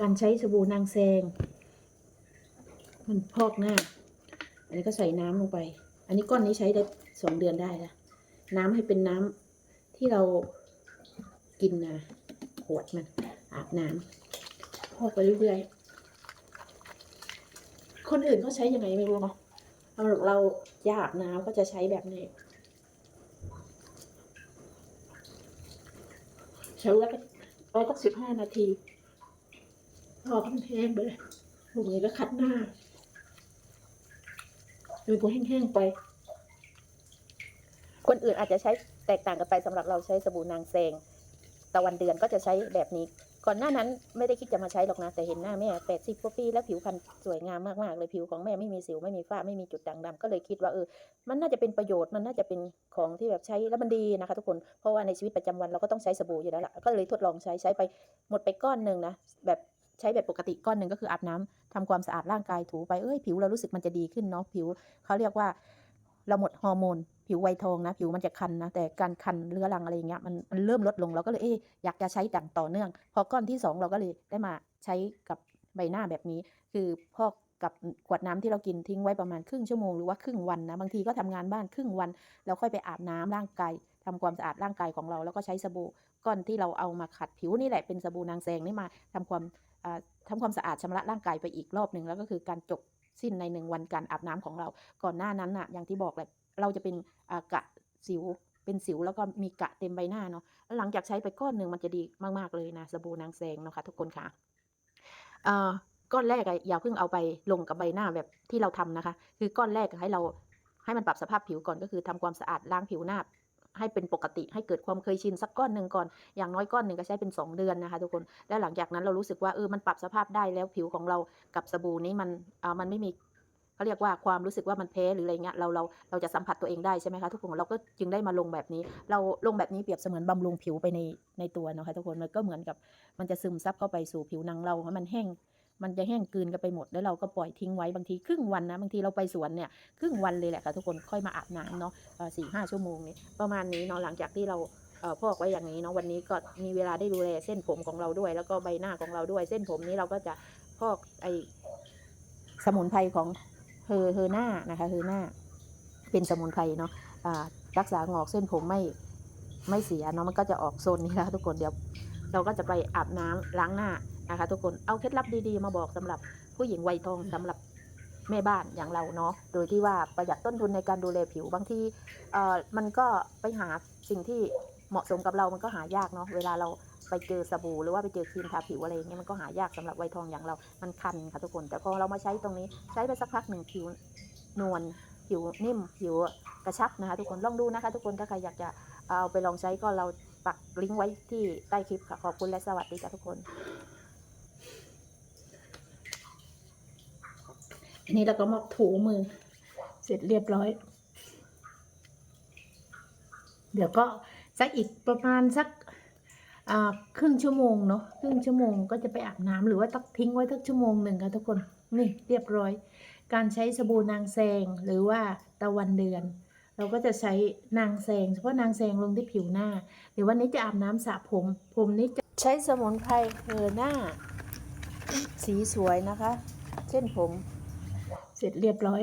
การใช้สบู่นางแซง มันพอกหน้า อันนี้ก็ใส่น้ำลงไป อันนี้ก้อนนี้ใช้ได้สองเดือนได้ละน้ำให้เป็นน้ำที่เรากินนะขวดมันอาบน้ำพอกไปเรื่อยๆ คนอื่นเขาใช้ยังไงไม่รู้เนาะเราเราอยากน้ำก็จะใช้แบบนี้ใช้แล้วก็ไปสักสิบห้านาที พอมันแห้งไปเลยพวกนี้ก็คัดหน้าดูพอแห้งๆไป คนอื่นอาจจะใช้แตกต่างกันไปสำหรับเราใช้สบู่นางแซงตะวันเดือนก็จะใช้แบบนี้ ก่อนหน้านั้นไม่ได้คิดจะมาใช้หรอกนะ แต่เห็นหน้าแม่แปดสิบกว่าปีแล้วผิวพรรณสวยงามมากๆเลยผิวของแม่ไม่มีสิวไม่มีฝ้าไม่มีจุดด่างดำก็เลยคิดว่าเออ มันน่าจะเป็นประโยชน์มันน่าจะเป็นของที่แบบใช้แล้วมันดีนะคะ ทุกคนเพราะว่าในชีวิตประจำวันเราก็ต้องใช้สบู่อยู่แล้วล่ะก็เลยทดลองใช้ใช้ไปหมดไปก้อนหนึ่งนะแบบ ใช้แบบปกติก้อนหนึ่งก็คืออาบน้ำทำความสะอาดร่างกายถูไปเอ้ยผิวเรารู้สึกมันจะดีขึ้นเนาะผิวเขาเรียกว่าเราหมดฮอร์โมน ผิวไวทองนะ ผิวมันจะคันนะ แต่การคันเรื้อรังอะไรอย่างเงี้ยมันมันเริ่มลดลงเราก็เลยเอ๊อยากจะใช้ดั่งต่อเนื่อง พอก้อนที่สองเราก็เลยได้มาใช้กับใบหน้าแบบนี้ คือพอกกับขวดน้ำที่เรากินทิ้งไว้ประมาณครึ่งชั่วโมงหรือว่าครึ่งวันนะบางทีก็ทำงานบ้านครึ่งวัน แล้วค่อยไปอาบน้ำร่างกาย ทำความสะอาดร่างกายของเราแล้วก็ใช้สบู่ก้อนที่เราเอามาขัดผิวนี่แหละเป็นสบู่นางแซงนี่มาทำความอ่าความสะอาดชำระร่างกายไปอีกรอบหนึ่งแล้วก็คือการจบสิ้นในหนึ่งวันการอาบน้ำของเรา ก่อนหน้านั้นน่ะอย่างที่บอกแหละเราจะเป็นกะสิวเป็นสิวแล้วก็มีกะเต็มใบหน้าเนาะหลังจากใช้ไปก้อนหนึ่งมันจะดีมาก ๆ เลยนะสบู่นางแซงเนาะค่ะทุกคนค่ะอ่าก้อนแรกอะอย่าเพิ่งเอาไปลงกับใบหน้าแบบที่เราทำนะคะ คือก้อนแรกให้เราให้มันปรับสภาพผิวก่อนก็คือทำความสะอาดล้างผิวหน้า ให้เป็นปกติให้เกิดความเคยชินสักก้อนหนึ่งก่อน อย่างน้อยก้อนหนึ่งก็ใช้เป็น 2 เดือนนะคะทุกคน แล้วหลังจากนั้นเรารู้สึกว่าเออมันปรับสภาพได้แล้วผิวของเรากับสบู่นี้มันอ่ามันไม่มีเขาเรียกว่าความรู้สึกว่ามันแพ้หรืออะไรเงี้ยเราเราเราจะสัมผัสตัวเองได้ใช่ไหมคะทุกคนเราก็จึงได้มาลงแบบนี้ เราลงแบบนี้เปรียบเสมือนบำรุงผิวไปในในตัวนะคะทุกคนมันก็เหมือนกับมันจะซึมซับเข้าไปสู่ผิวหนังเราให้มันแห้ง มันจะแห้งกลืนกันไปหมดแล้วเราก็ปล่อยทิ้งไว้บางทีครึ่งวันนะบางทีเราไปสวนเนี่ยครึ่งวันเลยแหละค่ะทุกคนค่อยมาอาบน้ำเนาะสี่ห้าชั่วโมงนี้ประมาณนี้เนาะหลังจากที่เราเพอกไว้อย่างนี้เนาะวันนี้ก็มีเวลาได้ดูแลเส้นผมของเราด้วย แล้วก็ใบหน้าของเราด้วย เส้นผมนี้เราก็จะพอกไอสมุนไพรของเฮอเฮอหน้านะคะเฮอหน้าเป็นสมุนไพรเนาะรักษางอกเส้นผมไม่ไม่เสียเนาะมันก็จะออกโซนนี้แล้วทุกคนเดี๋ยวเราก็จะไปอาบน้ำล้างหน้า นะคะ ทุกคนเอาเคล็ดลับดีๆมาบอกสำหรับผู้หญิงวัยทองสำหรับแม่บ้านอย่างเราเนาะโดยที่ว่าประหยัดต้นทุนในการดูแลผิวบางทีเอ่อมันก็ไปหาสิ่งที่เหมาะสมกับเรามันก็หายากเนาะเวลาเราไปเจอสบู่หรือว่าไปเจอครีมทาผิวอะไรอย่างเงี้ยมันก็หายากสำหรับวัยทองอย่างเรา มันคันค่ะทุกคน แต่พอเรามาใช้ตรงนี้ใช้ไปสักพักหนึ่งผิวนวลผิวนิ่มผิวกระชับนะคะทุกคนลองดูนะคะทุกคนถ้าใครอยากจะเอาไปลองใช้ก็เราปักลิงก์ไว้ที่ใต้คลิปค่ะขอบคุณและสวัสดีค่ะทุกคน อันนี้เราก็มาถูมือ เสร็จเรียบร้อย เดี๋ยวก็สักอีกประมาณสักครึ่งชั่วโมงเนาะครึ่งชั่วโมงก็จะไปอาบน้ำหรือว่าตักทิ้งไว้สักชั่วโมงหนึ่งค่ะทุกคนนี่เรียบร้อย การใช้สบู่นางแซงหรือว่าตะวันเดือน เราก็จะใช้นางแซงเฉพาะนางแซงลงที่ผิวหน้า เดี๋ยววันนี้จะอาบน้ำสระผม ผมนี้จะใช้สมุนไพรเฮอหน้า สีสวยนะคะเส้นผม เสร็จเรียบร้อย